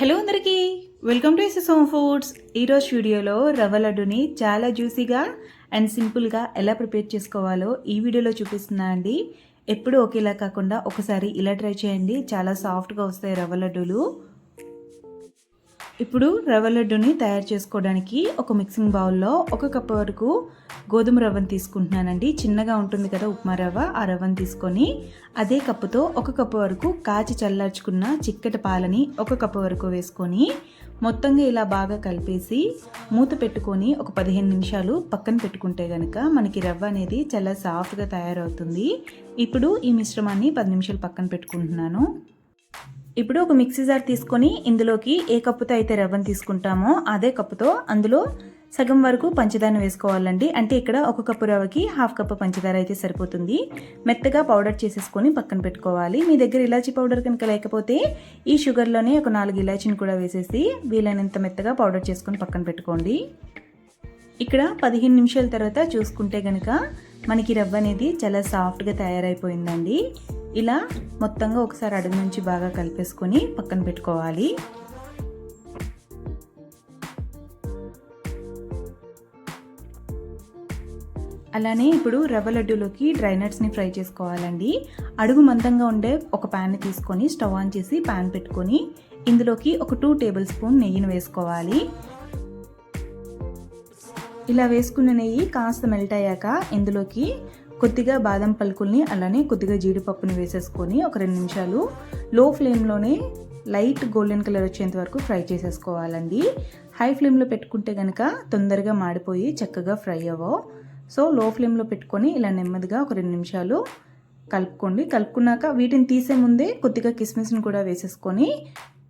Hello అందరికీ. Welcome to SS home foods ఈరోజు వీడియోలో రవ్వ లడ్డుని చాలా జ్యూసీగా అండ్ సింపుల్గా ఎలా ప్రిపేర్ చేసుకోవాలో ఈ వీడియోలో చూపిస్తున్నా అండి. ఎప్పుడు ఒకేలా కాకుండా ఒకసారి ఇలా ట్రై చేయండి. చాలా సాఫ్ట్గా వస్తాయి రవ్వ లడ్డూలు. ఇప్పుడు రవ్వ లడ్డుని తయారు చేసుకోవడానికి ఒక మిక్సింగ్ బౌల్లో ఒక కప్పు వరకు గోధుమ రవ్వను తీసుకుంటున్నానండి. చిన్నగా ఉంటుంది కదా ఉప్మా రవ్వ ఆ రవ్వను తీసుకొని అదే కప్పుతో ఒక కప్పు వరకు కాచి చల్లార్చుకున్న చిక్కటి పాలని ఒక కప్పు వరకు వేసుకొని మొత్తంగా ఇలా బాగా కలిపేసి మూత పెట్టుకొని ఒక పదిహేను నిమిషాలు పక్కన పెట్టుకుంటే కనుక మనకి రవ్వ అనేది చాలా సాఫ్ట్గా తయారవుతుంది. ఇప్పుడు ఈ మిశ్రమాన్ని పది నిమిషాలు పక్కన పెట్టుకుంటున్నాను. ఇప్పుడు ఒక మిక్సీ జార్ తీసుకొని ఇందులోకి ఏ కప్పుతో అయితే రవ్వను తీసుకుంటామో అదే కప్పుతో అందులో సగం వరకు పంచదార వేసుకోవాలండి. అంటే ఇక్కడ ఒక కప్పు రవ్వకి హాఫ్ కప్పు పంచదార అయితే సరిపోతుంది. మెత్తగా పౌడర్ చేసేసుకొని పక్కన పెట్టుకోవాలి. మీ దగ్గర ఇలాచీ పౌడర్ కనుక లేకపోతే ఈ షుగర్లోనే ఒక నాలుగు ఇలాచీని కూడా వేసేసి వీలైనంత మెత్తగా పౌడర్ చేసుకొని పక్కన పెట్టుకోండి. ఇక్కడ పదిహేను నిమిషాల తర్వాత చూసుకుంటే కనుక మనకి రవ్వ అనేది చాలా సాఫ్ట్గా తయారైపోయిందండి. ఇలా మొత్తంగా ఒకసారి అడుగు నుంచి బాగా కలిపేసుకొని పక్కన పెట్టుకోవాలి. అలానే ఇప్పుడు రవ్వ లడ్డూలోకి డ్రై నట్స్ని ఫ్రై చేసుకోవాలండి. అడుగు మందంగా ఉండే ఒక ప్యాన్ తీసుకొని స్టవ్ ఆన్ చేసి ప్యాన్ పెట్టుకొని ఇందులోకి ఒక టూ టేబుల్ స్పూన్ నెయ్యిని వేసుకోవాలి. ఇలా వేసుకున్న నెయ్యి కాస్త మెల్ట్ అయ్యాక ఇందులోకి కొద్దిగా బాదం పలుకుల్ని అలానే కొద్దిగా జీడిపప్పుని వేసేసుకొని ఒక రెండు నిమిషాలు లో ఫ్లేమ్లోనే లైట్ గోల్డెన్ కలర్ వచ్చేంత వరకు ఫ్రై చేసేసుకోవాలండి. హై ఫ్లేమ్లో పెట్టుకుంటే కనుక తొందరగా మాడిపోయి చక్కగా ఫ్రై అవ్వవు. సో లో ఫ్లేమ్లో పెట్టుకొని ఇలా నెమ్మదిగా ఒక రెండు నిమిషాలు కలుపుకోండి. కలుపుకున్నాక వీటిని తీసే ముందే కొద్దిగా కిస్మిస్ని కూడా వేసేసుకొని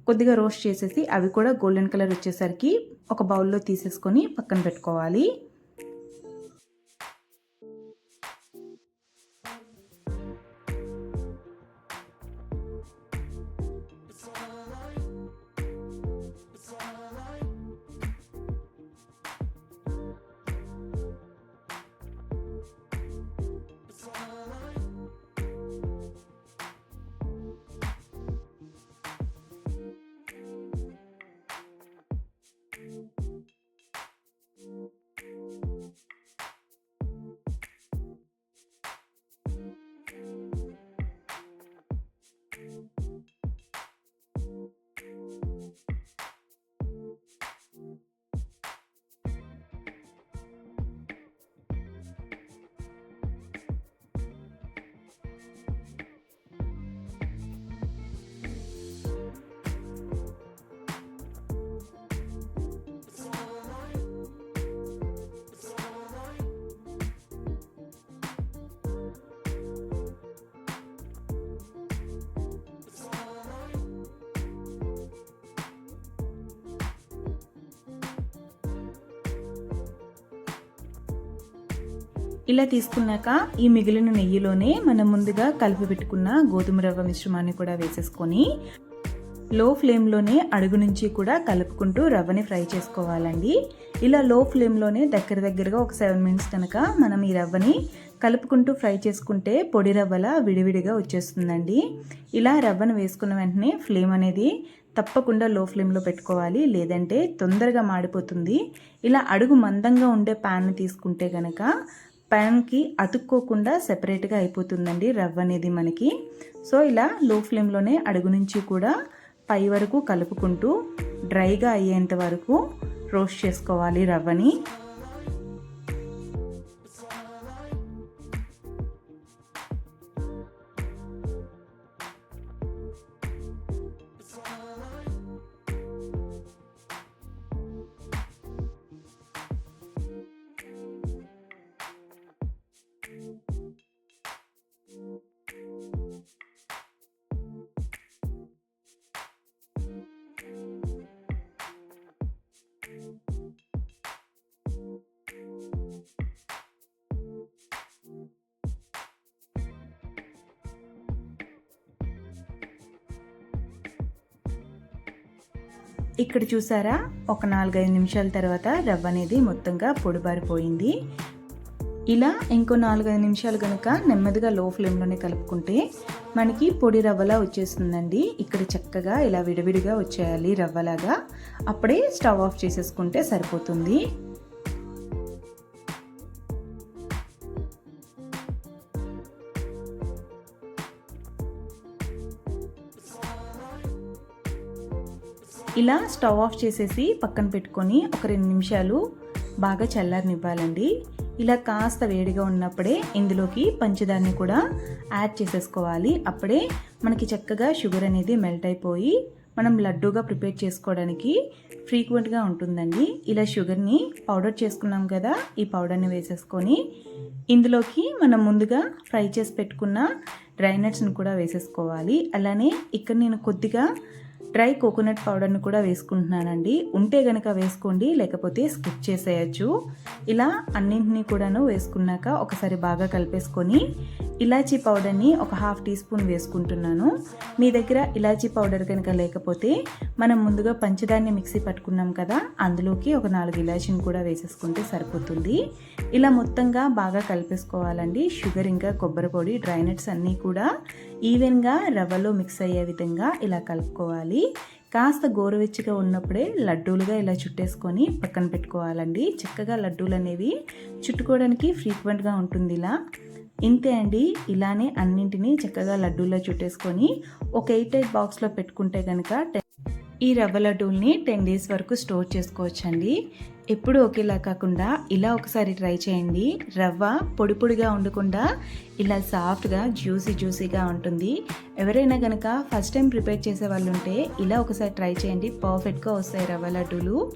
కొద్దిగా రోస్ట్ చేసేసి అవి కూడా గోల్డెన్ కలర్ వచ్చేసరికి ఒక బౌల్లో తీసేసుకొని పక్కన పెట్టుకోవాలి. ఇలా తీసుకున్నాక ఈ మిగిలిన నెయ్యిలోనే మనం ముందుగా కలిపి పెట్టుకున్న గోధుమ రవ్వ మిశ్రమాన్ని కూడా వేసేసుకొని లో ఫ్లేమ్లోనే అడుగు నుంచి కూడా కలుపుకుంటూ రవ్వని ఫ్రై చేసుకోవాలండి. ఇలా లో ఫ్లేమ్లోనే దగ్గర దగ్గరగా ఒక సెవెన్ మినిట్స్ కనుక మనం ఈ రవ్వని కలుపుకుంటూ ఫ్రై చేసుకుంటే పొడి రవ్వలా విడివిడిగా వచ్చేస్తుందండి. ఇలా రవ్వను వేసుకున్న వెంటనే ఫ్లేమ్ అనేది తప్పకుండా లో ఫ్లేమ్లో పెట్టుకోవాలి లేదంటే తొందరగా మాడిపోతుంది. ఇలా అడుగు మందంగా ఉండే ప్యాన్ తీసుకుంటే కనుక ప్యాన్కి అతుక్కోకుండా సెపరేట్గా అయిపోతుందండి రవ్వ అనేది మనకి. సో ఇలా లో ఫ్లేమ్లోనే అడుగు నుంచి కూడా పై వరకు కలుపుకుంటూ డ్రైగా అయ్యేంత వరకు రోస్ట్ చేసుకోవాలి రవ్వని. ఇక్కడ చూసారా? ఒక నాలుగైదు నిమిషాల తర్వాత రవ్వ అనేది మొత్తంగా పొడిబారిపోయింది. ఇలా ఇంకో నాలుగైదు నిమిషాలు కనుక నెమ్మదిగా లో ఫ్లేమ్లోనే కలుపుకుంటే మనకి పొడి రవ్వలా వచ్చేస్తుందండి. ఇక్కడ చక్కగా ఇలా విడివిడిగా వచ్చేయాలి రవ్వలాగా. అప్పుడే స్టవ్ ఆఫ్ చేసేసుకుంటే సరిపోతుంది. ఇలా స్టవ్ ఆఫ్ చేసేసి పక్కన పెట్టుకొని ఒక రెండు నిమిషాలు బాగా చల్లారనివ్వాలండి. ఇలా కాస్త వేడిగా ఉన్నప్పుడే ఇందులోకి పంచదారని కూడా యాడ్ చేసేసుకోవాలి. అప్పుడే మనకి చక్కగా షుగర్ అనేది మెల్ట్ అయిపోయి మనం లడ్డూగా ప్రిపేర్ చేసుకోవడానికి ఫ్రీక్వెంట్గా ఉంటుందండి. ఇలా షుగర్ని పౌడర్ చేసుకున్నాం కదా ఈ పౌడర్ని వేసేసుకొని ఇందులోకి మనం ముందుగా ఫ్రై చేసి పెట్టుకున్న డ్రై నట్స్ని కూడా వేసేసుకోవాలి. అలానే ఇక్కడ నేను కొద్దిగా డ్రై కోకోనట్ పౌడర్ని కూడా వేసుకుంటున్నానండి. ఉంటే గనక వేసుకోండి లేకపోతే స్కిప్ చేసేయచ్చు. ఇలా అన్నింటినీ కూడాను వేసుకున్నాక ఒకసారి బాగా కలిపేసుకొని ఇలాచీ పౌడర్ని ఒక హాఫ్ టీ స్పూన్ వేసుకుంటున్నాను. మీ దగ్గర ఇలాచీ పౌడర్ కనుక లేకపోతే మనం ముందుగా పంచదాన్ని మిక్సీ పట్టుకున్నాం కదా అందులోకి ఒక నాలుగు ఇలాచీని కూడా వేసేసుకుంటే సరిపోతుంది. ఇలా మొత్తంగా బాగా కలిపేసుకోవాలండి. షుగర్ ఇంకా కొబ్బరి పొడి డ్రై నట్స్ అన్నీ కూడా ఈవెన్గా రవ్వలో మిక్స్ అయ్యే విధంగా ఇలా కలుపుకోవాలి. కాస్త గోరువెచ్చగా ఉన్నప్పుడే లడ్డూలుగా ఇలా చుట్టేసుకొని పక్కన పెట్టుకోవాలండి. చక్కగా లడ్డూలు అనేవి చుట్టుకోవడానికి ఫ్రీక్వెంట్గా ఉంటుంది ఇలా ఇంతే అండి. ఇలానే అన్నింటినీ చక్కగా లడ్డూల్లో చుట్టేసుకొని ఒక ఎయిట్ ఎయిట్ బాక్స్లో పెట్టుకుంటే కనుక ఈ రవ్వ లడ్డూల్ని టెన్ డేస్ వరకు స్టోర్ చేసుకోవచ్చండి. ఎప్పుడు ఒకేలా కాకుండా ఇలా ఒకసారి ట్రై చేయండి. రవ్వ పొడి పొడిగా ఉండకుండా ఇలా సాఫ్ట్గా జ్యూసీ జ్యూసీగా ఉంటుంది. ఎవరైనా కనుక ఫస్ట్ టైం ప్రిపేర్ చేసే వాళ్ళు ఉంటే ఇలా ఒకసారి ట్రై చేయండి. పర్ఫెక్ట్గా వస్తాయి రవ్వ లడ్డూలు.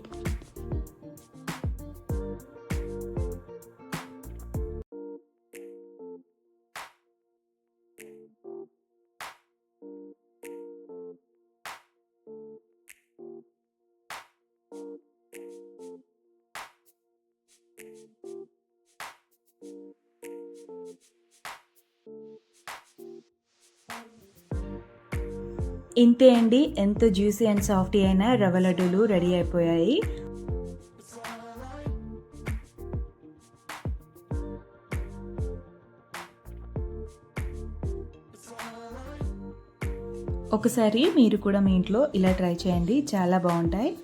ఇంతే అండి. ఎంతో జ్యూసీ అండ్ సాఫ్టీ అయిన రవ్వ లడ్డూలు రెడీ అయిపోయాయి. ఒకసారి మీరు కూడా మీ ఇంట్లో ఇలా ట్రై చేయండి. చాలా బాగుంటాయి.